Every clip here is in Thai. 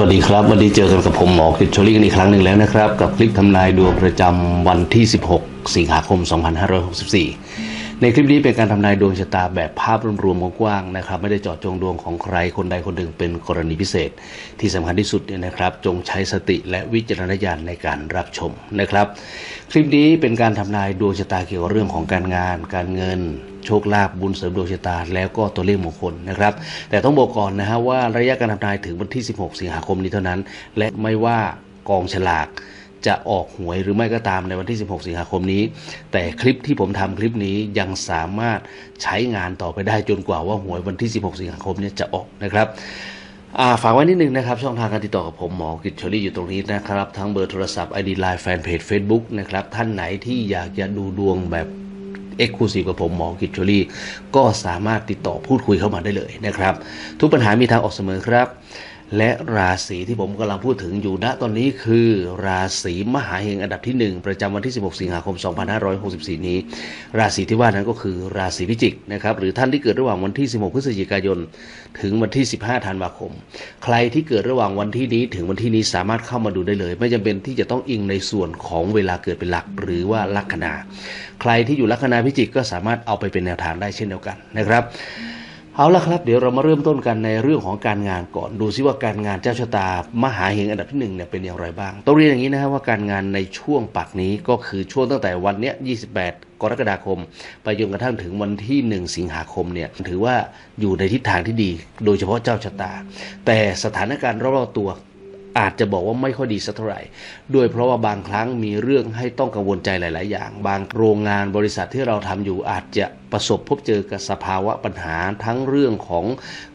วัสดีครับ วันนี้เจอกันกับผมหมอคริสโชลี่กันอีกครั้งหนึ่งแล้วนะครับ กับคลิปทำนายดวงประจำวันที่ 16 สิงหาคม 2564 ในคลิปนี้เป็นการทำนายดวงชะตาแบบภาพรวมๆกว้างๆนะครับ ไม่ได้เจาะจงดวงของใครคนใดคนหนึ่งเป็นกรณีพิเศษ ที่สำคัญที่สุดเนี่ยนะครับ จงใช้สติและวิจารณญาณในการรับชมนะครับ คลิปนี้เป็นการทำนายดวงชะตาเกี่ยวกับเรื่องของการงาน การเงิน โชคลาภบุญเสริมดวงชะตา แล้วก็ตัวเลขมงคลนะครับ แต่ต้องบอกก่อนนะฮะว่าระยะการทำนายถึงวันที่ 16 สิงหาคมนี้เท่านั้น และไม่ว่ากองฉลาก จะออกหวยหรือไม่ก็ตามในวันที่ 16 สิงหาคมนี้ แต่คลิปที่ผมทำคลิปนี้ยังสามารถใช้งานต่อไปได้จนกว่าว่าหวยวันที่ 16 สิงหาคมนี้จะออกนะครับาฝากไว้นิดนึงนะครับ ช่องทางการติดต่อกับผมหมอกิจชลี่อยู่ตรงนี้นะครับ ทั้งเบอร์โทรศัพท์ ID Line แฟนเพจ Facebook นะครับ ท่านไหนที่อยากจะดูดวงแบบเอ็กซ์คลูซีฟกับผมหมอกิจชลี่ ก็สามารถติดต่อพูดคุยเข้ามาได้เลยนะครับ ทุกปัญหามีทางออกเสมอครับ และราศีที่ผมกำลังพูดถึงอยู่ณตอนนี้คือ ราศีมหาเฮงอันดับที่ 1 ประจำวันที่ 16 สิงหาคม 2564 นี้ ราศีที่ว่านั้นก็คือราศีพิจิกนะครับหรือท่านที่เกิดระหว่างวันที่ 16 พฤศจิกายน ถึงวันที่ 15 ธันวาคม ใครที่เกิดระหว่างวันที่นี้ถึงวันที่นี้สามารถเข้ามาดูได้เลย ไม่จำเป็นที่จะต้องอิงในส่วนของเวลาเกิดเป็นหลัก หรือว่าลัคนา ใครที่อยู่ลัคนาพิจิกก็สามารถเอาไปเป็นแนวทางได้เช่นเดียวกันนะครับ เอาละครับ เดี๋ยวเรามาเริ่มต้นกันในเรื่องของการงานก่อน ดูซิว่าการงานเจ้าชะตามหาเหงอันดับที่หนึ่งเนี่ยเป็นอย่างไรบ้างต้องเรียนอย่างนี้นะครับว่าการงานในช่วงปักนี้ก็คือช่วงตั้งแต่วันเนี้ย28กรกฎาคม ไปจนกระทั่งถึงวันที่ 1 สิงหาคมเนี่ยถือว่าอยู่ในทิศทางที่ดี โดยเฉพาะเจ้าชะตา แต่สถานการณ์รอบๆตัว อาจจะบอกว่าไม่ค่อยดีสักเท่าไหร่ด้วยเพราะว่าบางครั้งมีเรื่องให้ต้องกังวลใจหลาย ๆ อย่าง บางโรงงานบริษัทที่เราทำอยู่อาจจะประสบพบเจอกับสภาวะปัญหาทั้งเรื่องของ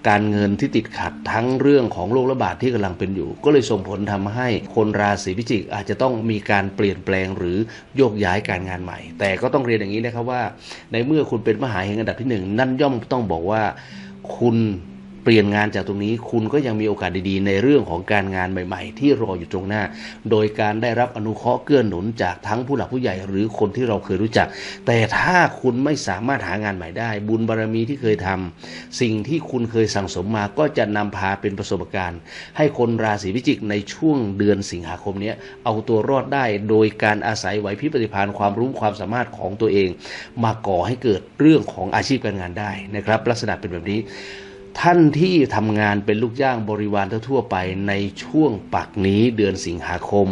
การเงินที่ติดขัดทั้งเรื่องของโรคระบาดที่กำลังเป็นอยู่ ก็เลยส่งผลทำให้คนราศีพิจิกอาจจะต้องมีการเปลี่ยนแปลงหรือโยกย้ายการงานใหม่ แต่ก็ต้องเรียนอย่างนี้นะครับว่า ในเมื่อคุณเป็นมหาเฮงอันดับที่หนึ่งนั่นย่อมต้องบอกว่าคุณ เปลี่ยนงานจากตรงนี้ คุณก็ยังมีโอกาสดีๆ ในเรื่องของการงานใหม่ ๆ ที่รออยู่ตรงหน้า โดยการได้รับอนุเคราะห์เกื้อหนุนจากทั้งผู้หลักผู้ใหญ่หรือคนที่เราเคยรู้จัก แต่ถ้าคุณไม่สามารถหางานใหม่ได้ บุญบารรมีที่เคยทำสิ่งที่คุณเคยสั่งสมมาก็จะนำพาเป็นประสบการณ์ ให้คนราศีพิจิกในช่วงเดือนสิงหาคมนี้เอาตัวรอดได้โดยการอาศัยไหวพริบปฏิภาณความรู้ความสามารถของตัวเอง มาก่อให้เกิดเรื่องของอาชีพการงานได้นะครับ ลักษณะเป็นแบบนี้ ท่านที่ทำงานเป็นลูกจ้างบริวารทั่วไปในช่วงปักนี้เดือนสิงหาคม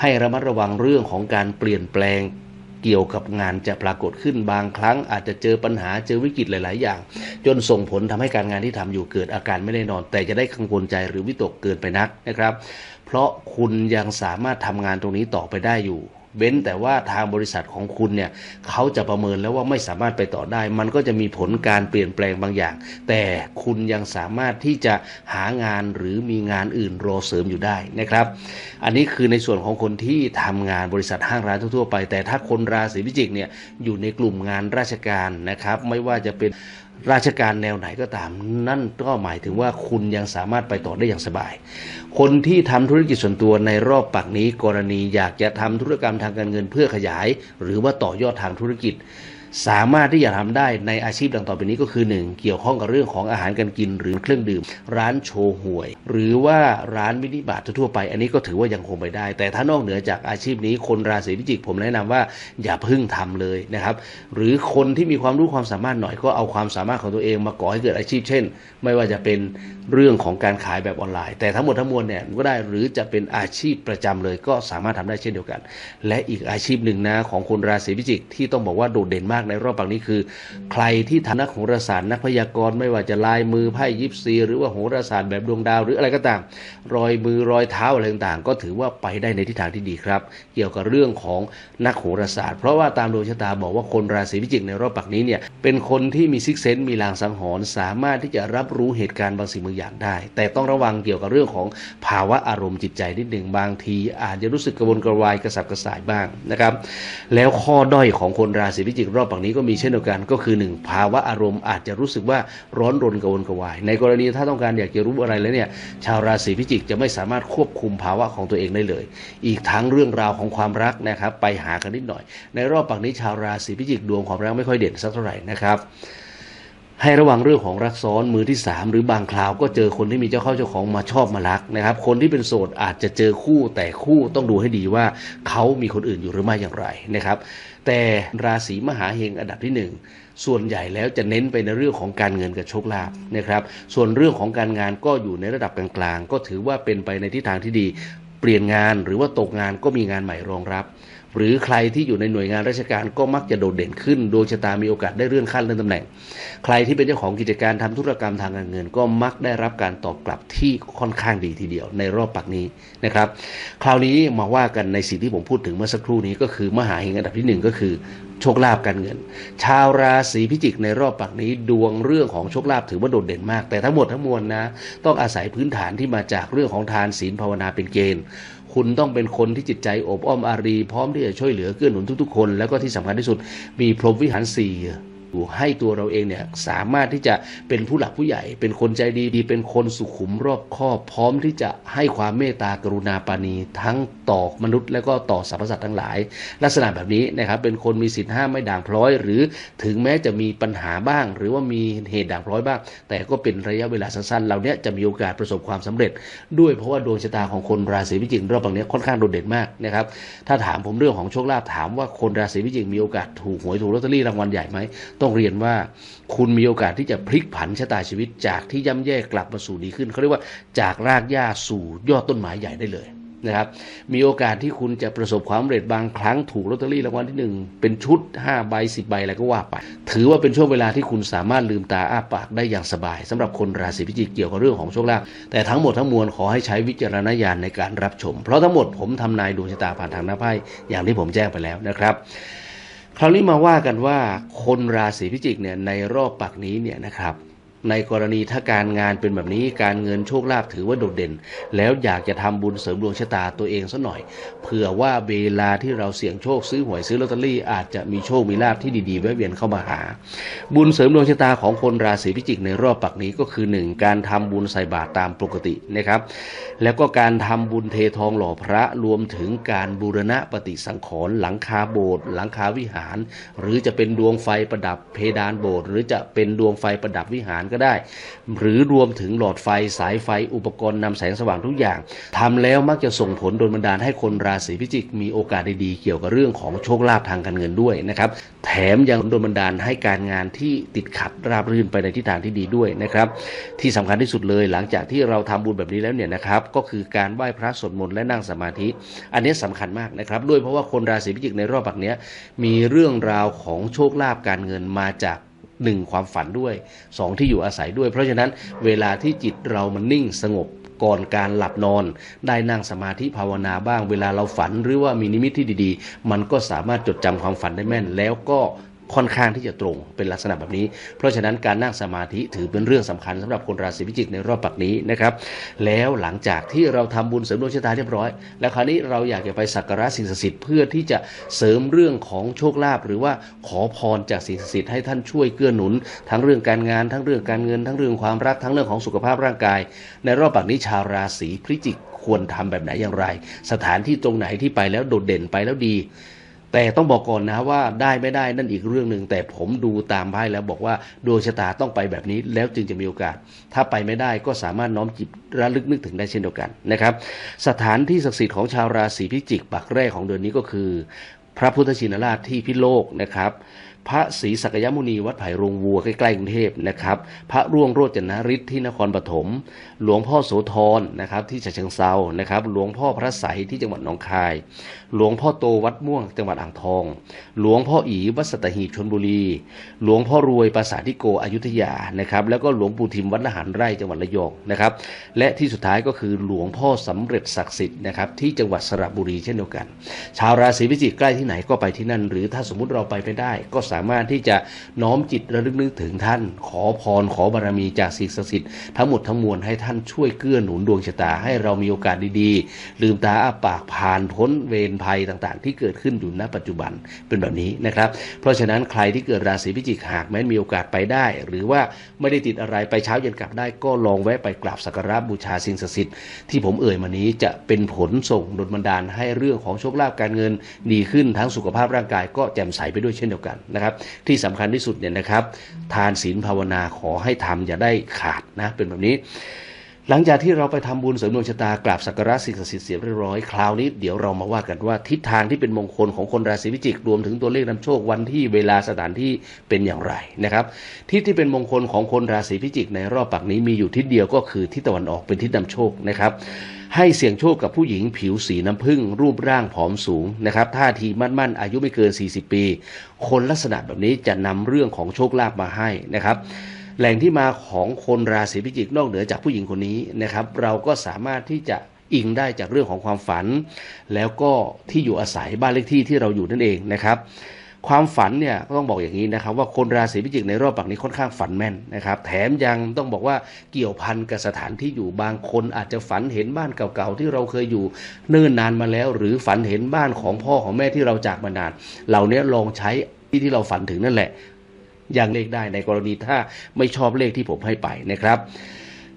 ให้ระมัดระวังเรื่องของการเปลี่ยนแปลงเกี่ยวกับงานจะปรากฏขึ้นบางครั้ง อาจจะเจอปัญหาเจอวิกฤตหลาย ๆ อย่าง จนส่งผลทำให้การงานที่ทำอยู่เกิดอาการไม่แน่นอน แต่จะได้กังวลใจหรือวิตกเกินไปนักนะครับ เพราะคุณยังสามารถทำงานตรงนี้ต่อไปได้อยู่ เว้นแต่ว่าทางบริษัทของคุณเนี่ยเขาจะประเมินแล้วว่าไม่สามารถไปต่อได้ มันก็จะมีผลการเปลี่ยนแปลงบางอย่าง แต่คุณยังสามารถที่จะหางานหรือมีงานอื่นรอเสริมอยู่ได้นะครับ อันนี้คือในส่วนของคนที่ทำงานบริษัทห้างร้านทั่วๆไป แต่ถ้าคนราศีพิจิกเนี่ยอยู่ในกลุ่มงานราชการนะครับ ไม่ว่าจะเป็น ราชการแนวไหนก็ตาม นั่นก็หมายถึงว่าคุณยังสามารถไปต่อได้อย่างสบาย คนที่ทำธุรกิจส่วนตัวในรอบปักนี้กรณีอยากจะทำธุรกรรมทางการเงินเพื่อขยาย หรือว่าต่อยอดทางธุรกิจ สามารถที่จะทำได้ในอาชีพดังต่อไปนี้ก็คือ 1. เกี่ยวข้องกับเรื่องของอาหารการกินหรือเครื่องดื่ม ร้านโชว์หวย หรือว่าร้านมินิบาร์ทั่วไป อันนี้ก็ถือว่ายังคงไปได้ แต่ถ้านอกเหนือจากอาชีพนี้คนราศีพิจิกผมแนะนำว่าอย่าพึ่งทำเลยนะครับ หรือคนที่มีความรู้ความสามารถหน่อยก็เอาความสามารถของตัวเองมาก่อให้เกิดอาชีพ เช่น ไม่ว่าจะเป็นเรื่องของการขายแบบออนไลน์ แต่ทั้งหมดทั้งมวลเนี่ยก็ได้หรือจะเป็นอาชีพประจำเลยก็สามารถทำได้เช่นเดียวกัน และอีกอาชีพหนึ่งนะของคนราศีพิจิกที่ต้องบอกว่าโดดเด่นมากในรอบปังนี้คือ ใครที่ทำนักโหราศาสตร์นักพยากรณ์ไม่ว่าจะลายมือไพ่ยิปซี หรือว่าโหราศาสตร์แบบดวงดาว หรืออะไรก็ตาม รอยมือรอยเท้าอะไรต่างๆ ก็ถือว่าไปได้ในทิศทางที่ดีครับ เกี่ยวกับเรื่องของนักโหราศาสตร์ เพราะว่าตามดวงชะตาบอกว่าคนราศีพิจิกในรอบปักนี้เนี่ยเป็นคนที่มีซิกเซนต์มีลางสังหรณ์สามารถที่จะรับรู้เหตุการณ์บางสิ่งบางอย่างได้ แต่ต้องระวังเกี่ยวกับเรื่องของภาวะอารมณ์จิตใจนิดหนึ่งบางที อาจจะรู้สึกกระวนกระวายกระสับกระส่ายบ้างนะครับแล้วข้อด้อยของคนราศีพิจิกรอบปักนี้ก็มีเช่นเดียวกันก็คือหนึ่งภาวะอารมณ์อาจจะรู้สึกว่าร้อนรนกระวนกระวาย ในกรณีถ้าต้องการอยากจะรู้อะไรแล้วเนี่ยชาวราศีพิจิกจะไม่สามารถควบคุมภาวะของตัวเองได้เลย อีกทั้งเรื่องราวของความรักนะครับไปหากันนิดหน่อย ในรอบปักนี้ชาวราศีพิจิกดวงความรักไม่ค่อยเด่นสักเท่าไหร่นะครับ ให้ระวังเรื่องของรักซ้อนมือที่สามหรือบางคราวก็เจอคนที่มีเจ้าเข้าเจ้าของมาชอบมารักนะครับ คนที่เป็นโสดอาจจะเจอคู่แต่คู่ต้องดูให้ดีว่าเขามีคนอื่นอยู่หรือไม่อย่างไรนะครับ แต่ราศีมหาเฮงอันดับที่หนึ่งส่วนใหญ่แล้วจะเน้นไปในเรื่องของการเงินกับโชคลาภนะครับ ส่วนเรื่องของการงานก็อยู่ในระดับกลางๆก็ถือว่าเป็นไปในทิศทางที่ดี เปลี่ยนงานหรือว่าตกงานก็มีงานใหม่รองรับ หรือใครที่อยู่ในหน่วยงานราชการก็มักจะโดดเด่นขึ้นดวงชะตามีโอกาสได้เลื่อนขั้นเลื่อนตำแหน่ง ใครที่เป็นเจ้าของกิจการทำธุรกรรมทางการเงิน ก็มักได้รับการตอบกลับที่ค่อนข้างดีทีเดียว ในรอบปักนี้นะครับ คราวนี้มาว่ากันในสิ่งที่ผมพูดถึงเมื่อสักครู่นี้ก็คือมหาเฮงอันดับที่หนึ่งก็คือ โชคลาภการเงิน ชาวราศีพิจิกในรอบปักนี้ดวงเรื่องของโชคลาภถือว่าโดดเด่นมาก แต่ทั้งหมดทั้งมวลนะ ต้องอาศัยพื้นฐานที่มาจากเรื่องของทานศีลภาวนาเป็นเกณฑ์คุณต้องเป็นคนที่จิตใจอบอ้อมอารี พร้อมที่จะช่วยเหลือเกื้อหนุนทุกๆคน แล้วก็ที่สำคัญที่สุดมีพรหมวิหารสี่ ให้ตัวเราเองเนี่ยสามารถที่จะเป็นผู้หลักผู้ใหญ่ เป็นคนใจดีดีเป็นคนสุขุมรอบคอบพร้อมที่จะให้ความเมตตากรุณาปาณีทั้งต่อมนุษย์ และก็ต่อสรรพสัตว์ทั้งหลาย ลักษณะแบบนี้นะครับเป็นคนมีสิทธิ์ห้ามไม่ด่างพร้อย หรือถึงแม้จะมีปัญหาบ้าง หรือว่ามีเหตุด่างพร้อยบ้าง แต่ก็เป็นระยะเวลาสั้นๆเราเนี้ยจะมีโอกาสประสบความสำเร็จ ด้วยเพราะว่าดวงชะตาของคนราศีพิจิกรอบแบบนี้ค่อนข้างโดดเด่นมากนะครับถ้าถามผมเรื่องของโชคลาภถามว่าคนราศีพิจิกมีโอกาสถูกหวยถูกลอตเตอรี่รางวัลใหญ่ไหมต้องเรียนว่าคุณมีโอกาสที่จะพลิกผันชะตาชีวิตจากที่ย่ำแย่กลับมาสู่ดีขึ้นเขาเรียกว่าจากรากหญ้าสู่ยอดต้นไม้ใหญ่ได้เลยนะครับมีโอกาสที่คุณจะประสบความสำเร็จบางครั้งถูกลอตเตอรี่รางวัลที่หนึ่งเป็นชุด5ใบ10ใบอะไรก็ว่าไป ถือว่าเป็นช่วงเวลาที่คุณสามารถลืมตาอ้าปากได้อย่างสบายสำหรับคนราศีพิจิกเกี่ยวกับเรื่องของโชคลาภแต่ทั้งหมดทั้งมวลขอให้ใช้วิจารณญาณในการรับชม เพราะทั้งหมดผมทำนายดวงชะตาผ่านทางหน้าไพ่อย่างที่ผมแจ้งไปแล้วนะครับ คราวนี้มาว่ากันว่าคนราศีพิจิกเนี่ยในรอบปักนี้เนี่ยนะครับ ในกรณีถ้าการงานเป็นแบบนี้การเงินโชคลาภถือว่าโดดเด่น แล้วอยากจะทำบุญเสริมดวงชะตาตัวเองสัหน่อยเผื่อว่าเวลาที่เราเสี่ยงโชคซื้อหวยซื้อลอตเตอรี่อาจจะมีโชคมีลาภที่ดีๆแวะเวียนเข้ามาหา บุญเสริมดวงชะตาของคนราศีพิจิกในรอบปักนี้ก็คือหนึ่งการทำบุญใส่บาตรตามปกตินะครับ แล้วก็การทำบุญเททองหล่อพระรวมถึงการบูรณะปฏิสังขรณ์หลังคาโบสถ์หลังคาวิหาร หรือจะเป็นดวงไฟประดับเพดานโบสถ์หรือจะเป็นดวงไฟประดับวิหารก็ได้ หรือรวมถึงหลอดไฟสายไฟอุปกรณ์นำแสงสว่างทุกอย่างทำแล้วมักจะส่งผลโดนบันดาลให้คนราศีพิจิก มีโอกาสดีๆเกี่ยวกับเรื่องของโชคลาภทางการเงินด้วยนะครับแถมยังโดนบันดาลให้การงานที่ติดขัดราบรื่นไปในทิศทางที่ดีด้วยนะครับ ที่สำคัญที่สุดเลยหลังจากที่เราทำบุญแบบนี้แล้วเนี่ยนะครับก็คือการไหว้พระสวดมนต์และนั่งสมาธิ อันนี้สำคัญมากนะครับด้วยเพราะว่าคนราศีพิจิกในรอบปักเนี้ยมีเรื่องราวของโชคลาภการเงินมาจาก หนึ่งความฝันด้วยสองที่อยู่อาศัยด้วย เพราะฉะนั้นเวลาที่จิตเรามันนิ่งสงบก่อนการหลับนอน ได้นั่งสมาธิภาวนาบ้าง เวลาเราฝันหรือว่ามีนิมิตที่ดี ๆ มันก็สามารถจดจำความฝันได้แม่น แล้วก็ ค่อนข้างที่จะตรงเป็นลักษณะแบบนี้ เพราะฉะนั้นการนั่งสมาธิถือเป็นเรื่องสำคัญสำหรับคนราศีพิจิกในรอบปักนี้นะครับ แล้วหลังจากที่เราทำบุญเสริมดวงชะตาเรียบร้อย แล้วคราวนี้เราอยากจะไปสักการะสิ่งศักดิ์สิทธิ์เพื่อที่จะเสริมเรื่องของโชคลาภหรือว่าขอพรจากสิ่งศักดิ์สิทธิ์ให้ท่านช่วยเกื้อหนุน ทั้งเรื่องการงานทั้งเรื่องการเงิน ทั้งเรื่องความรักทั้งเรื่องของสุขภาพร่างกาย ในรอบปักนี้ชาวราศีพิจิกควรทำแบบไหนอย่างไร สถานที่ตรงไหนที่ไปแล้วโดดเด่นไปแล้วดี แต่ต้องบอกก่อนนะว่าได้ไม่ได้นั่นอีกเรื่องหนึ่งแต่ผมดูตามไพ่แล้วบอกว่าดวงชะตาต้องไปแบบนี้แล้วจึงจะมีโอกาส ถ้าไปไม่ได้ก็สามารถน้อมจิตระลึกนึกถึงได้เช่นเดียวกันนะครับ สถานที่ศักดิ์สิทธิ์ของชาวราศีพิจิกปักแรกของเดือนนี้ก็คือ พระพุทธชินราชที่พิโลกนะครับ พระศรีสักยมุนีวัดไผ่โรงวัวใกล้ๆกรุงเทพนะครับ พระร่วงโรจนฤทธิ์ที่นครปฐม หลวงพ่อโสธรนะครับที่ฉะเชิงเซานะครับ หลวงพ่อพระใสที่จังหวัดหนองคาย หลวงพ่อโตวัดม่วงจังหวัดอ่างทอง หลวงพ่ออีวัดสตหีบชนบุรี หลวงพ่อรวยปราสาททิโกอยุธยานะครับ แล้วก็หลวงปู่ทิมวัดละหารไร่จังหวัดระยองนะครับ และที่สุดท้ายก็คือหลวงพ่อสำเร็จศักดิ์สิทธิ์นะครับที่จังหวัดสระบุรีเช่นเดียวกัน ชาวราศีพิจิกใกล้ที่ไหนก็ไปที่นั่น หรือถ้าสมมุติเราไปไม่ได้ก็สามารถที่จะน้อมจิตระลึกนึกถึงท่าน ขอพรขอบารมีจากสิ่งศักดิ์สิทธิ์ทั้งหมดทั้งมวลให้ท่านช่วยเกื้อหนุนดวงชะตาให้เรามีโอกาสดีๆ ลืมตาอ้าปากผ่านพ้นเวรภัยต่างๆ ที่เกิดขึ้นอยู่ณปัจจุบันเป็นแบบนี้นะครับ เพราะฉะนั้นใครที่เกิดราศีพิจิกหากแม้มีโอกาสไปได้ หรือว่าไม่ได้ติดอะไรไปเช้าเย็นกลับได้ก็ลองแวะไปกราบสักการะบูชาสิ่งศักดิ์สิทธิ์ที่ผมเอ่ยมานี้จะเป็นผลส่งดลบันดาลให้เรื่องของโชคลาภการเงินดีขึ้นทั้งสุขภาพร่างกายก็แจ่มใสไปด้วยเช่นเดียวกันนะครับ ที่สำคัญที่สุดเนี่ยนะครับ ทานศีลภาวนาขอให้ทำอย่าได้ขาดนะเป็นแบบนี้ หลังจากที่เราไปทำบุญเสริมดวงชะตากราบสักการะสิ่งศักดิ์สิทธิ์เสียเรียบร้อยคราวนี้เดี๋ยวเรามาว่ากันว่าทิศทางที่เป็นมงคลของคนราศีพิจิกรวมถึงตัวเลขนำโชควันที่เวลาสถานที่เป็นอย่างไรนะครับทิศที่เป็นมงคลของคนราศีพิจิกในรอบปักนี้มีอยู่ทิศเดียวก็คือทิศตะวันออกเป็นทิศนำโชคนะครับ ให้เสี่ยงโชคกับผู้หญิงผิวสีน้ำผึ้งรูปร่างผอมสูงนะครับท่าทีมั่นๆ อายุไม่เกิน 40 ปี คนลักษณะแบบนี้จะนำเรื่องของโชคลาภมาให้นะครับ แหล่งที่มาของคนราศีพิจิกนอกเหนือจากผู้หญิงคนนี้นะครับ เราก็สามารถที่จะอิงได้จากเรื่องของความฝัน แล้วก็ที่อยู่อาศัยบ้านเลขที่ที่เราอยู่นั่นเองนะครับ ความฝันเนี่ยก็ต้องบอกอย่างนี้นะครับว่าคนราศีพิจิกในรอบปักนี้ค่อนข้างฝันแม่นนะครับ แถมยังต้องบอกว่าเกี่ยวพันกับสถานที่อยู่บางคนอาจจะฝันเห็นบ้านเก่าๆที่เราเคยอยู่เนิ่นนานมาแล้ว หรือฝันเห็นบ้านของพ่อของแม่ที่เราจากมานาน เหล่านี้ลองใช้ที่ที่เราฝันถึงนั่นแหละยังเลขได้ในกรณีถ้าไม่ชอบเลขที่ผมให้ไปนะครับ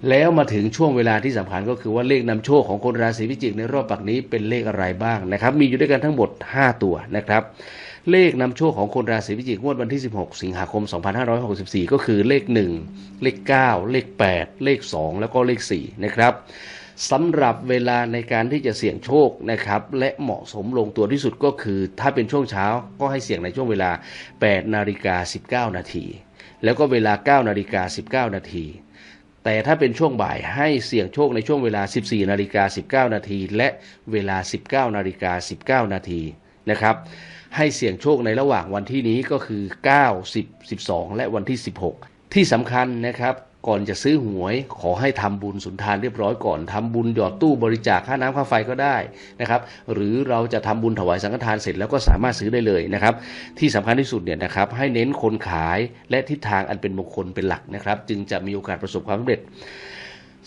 แล้วมาถึงช่วงเวลาที่สำคัญก็คือว่าเลขนำโชคของคนราศีพิจิกในรอบปักนี้เป็นเลขอะไรบ้างนะครับ มีอยู่ด้วยกันทั้งหมด 5 ตัวนะครับ เลขนำโชคของคนราศีพิจิกงวดวันที่ 16 สิงหาคม 2564 ก็คือเลข 1 เลข 9 เลข 8 เลข 2 แล้วก็เลข 4 นะครับสำหรับเวลาในการที่จะเสี่ยงโชคนะครับ และเหมาะสมลงตัวที่สุดก็คือ ถ้าเป็นช่วงเช้าก็ให้เสี่ยงในช่วงเวลา 8 นาฬิกา 19 นาที แล้วก็เวลา 9 นาฬิกา 19 นาทีแต่ถ้าเป็นช่วงบ่ายให้เสี่ยงโชคในช่วงเวลา 14 นาฬิกา 19 นาที และเวลา 19 นาฬิกา 19 นาทีนะครับ ให้เสี่ยงโชคในระหว่างวันที่นี้ก็คือ 9 10 12 และวันที่ 16 ที่สำคัญนะครับก่อนจะซื้อหวยขอให้ทำบุญสุนทานเรียบร้อยก่อนทำบุญหยอดตู้บริจาคค่าน้ำค่าไฟก็ได้นะครับ หรือเราจะทำบุญถวายสังฆทานเสร็จแล้วก็สามารถซื้อได้เลยนะครับ ที่สำคัญที่สุดเนี่ยนะครับ ให้เน้นคนขายและทิศทางอันเป็นมงคลเป็นหลักนะครับ จึงจะมีโอกาสประสบความสำเร็จ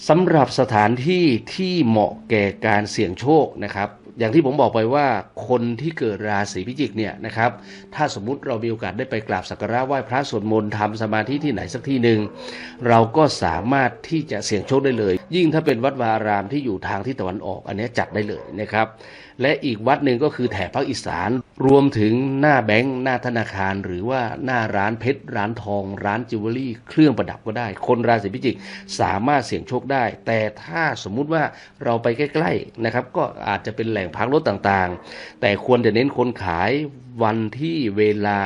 สำหรับสถานที่ที่เหมาะแก่การเสี่ยงโชคนะครับ อย่างที่ผมบอกไปว่าคนที่เกิดราศีพิจิกเนี่ยนะครับ ถ้าสมมุติเรามีโอกาสได้ไปกราบสักการะไหว้พระสวดมนต์ทำสมาธิที่ไหนสักที่หนึ่งเราก็สามารถที่จะเสี่ยงโชคได้เลย ยิ่งถ้าเป็นวัดวาอารามที่อยู่ทางที่ตะวันออก อันนี้จัดได้เลยนะครับ และอีกวัดหนึ่งก็คือแถบภาคอีสานรวมถึงหน้าแบงค์หน้าธนาคาร หรือว่าหน้าร้านเพชรร้านทอง ร้านจิวเวลรี่เครื่องประดับก็ได้ คนราศีพิจิกสามารถเสี่ยงโชคได้ แต่ถ้าสมมุติว่าเราไปใกล้ๆนะครับก็อาจจะเป็นแหล่งพักรถต่างๆ แต่ควรจะเน้นคนขายวันที่เวลา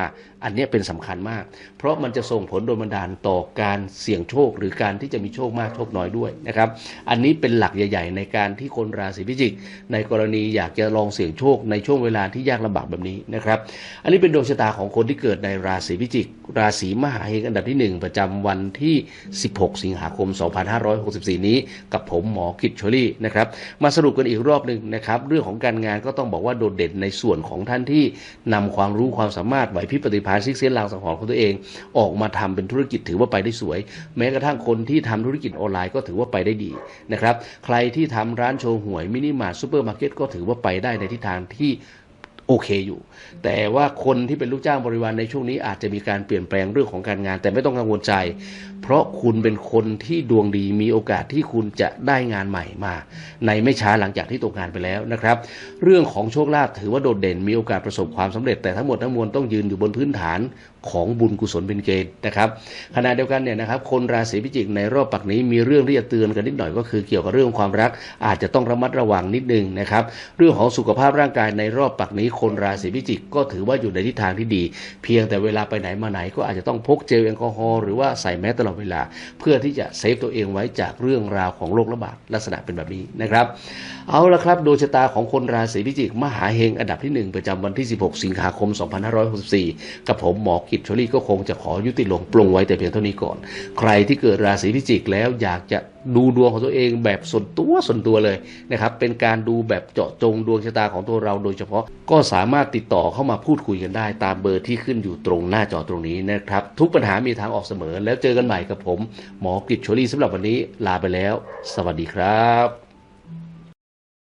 อันนี้เป็นสำคัญมาก เพราะมันจะส่งผลโดยบันดาลต่อการเสี่ยงโชค หรือการที่จะมีโชคมากโชคน้อยด้วยนะครับ อันนี้เป็นหลักใหญ่ ๆ ในการที่คนราศีพิจิก ในกรณีอยากจะลองเสี่ยงโชคในช่วงเวลาที่ยากลำบากแบบนี้นะครับ อันนี้เป็นดวงชะตาของคนที่เกิดในราศีพิจิก ราศีมหาเฮงอันดับที่ 1 ประจำวันที่ 16 สิงหาคม 2564 นี้ กับผมหมอกิตชลี่นะครับ มาสรุปกันอีกรอบหนึ่งนะครับ เรื่องของการงานก็ต้องบอกว่าโดดเด่นในส่วนของท่านที่นำความรู้ความสามารถไหวพริบปฏิภาาซิกเซนลางสังหรณ์ของตัวเอง ออกมาทำเป็นธุรกิจถือว่าไปได้สวย แม้กระทั่งคนที่ทำธุรกิจออนไลน์ก็ถือว่าไปได้ดีนะครับ ใครที่ทำร้านโชว์หวยมินิมาร์ทซูเปอร์มาร์เก็ตก็ถือว่าไปได้ในทิศทางที่ โอเคอยู่ แต่ว่าคนที่เป็นลูกจ้างบริวารในช่วงนี้อาจจะมีการเปลี่ยนแปลงเรื่องของการงาน แต่ไม่ต้องกังวลใจ เพราะคุณเป็นคนที่ดวงดีมีโอกาสที่คุณจะได้งานใหม่มา ในไม่ช้าหลังจากที่ตกงานไปแล้วนะครับ เรื่องของโชคลาภถือว่าโดดเด่นมีโอกาสประสบความสำเร็จแต่ทั้งหมดทั้งมวลต้องยืนอยู่บนพื้นฐานของบุญกุศลเป็นเกณฑ์นะครับขณะเดียวกันเนี่ยนะครับ คนราศีพิจิกในรอบปักนี้มีเรื่องที่จะเตือนกันนิดหน่อยก็คือเกี่ยวกับเรื่องความรัก อาจจะต้องระมัดระวังนิดนึงนะครับ เรื่องของสุขภาพร่างกายในรอบปักนี้คนราศีพิจิกก็ถือว่าอยู่ในทิศทางที่ดี เพียงแต่เวลาไปไหนมาไหนก็อาจจะต้องพกเจลแอลกอฮอล์หรือว่าใส่แมสตลอดเวลา เพื่อที่จะเซฟตัวเองไว้จากเรื่องราวของโรคระบาดลักษณะเป็นแบบนี้นะครับ เอาละครับดวงชะตาของคนราศีพิจิกมหาเฮงอันดับที่ 1 ประจำวันที่ 16 สิงหาคม 2564 กับผมหมอกิตชลีก็คงจะขอยุติลงปลงไว้แต่เพียงเท่านี้ก่อน ใครที่เกิดราศีพิจิกแล้วอยากจะดูดวงของตัวเองแบบส่วนตัวส่วนตัวเลยนะครับเป็นการดูแบบเจาะจงดวงชะตาของตัวเราโดยเฉพาะก็สามารถติดต่อเข้ามาพูดคุยกันได้ ตามเบอร์ที่ขึ้นอยู่ตรงหน้าจอตรงนี้นะครับทุกปัญหามีทางออกเสมอ แล้วเจอกันใหม่กับผม หมอกิตชลีสำหรับวันนี้ลาไปแล้ว สวัสดีครับ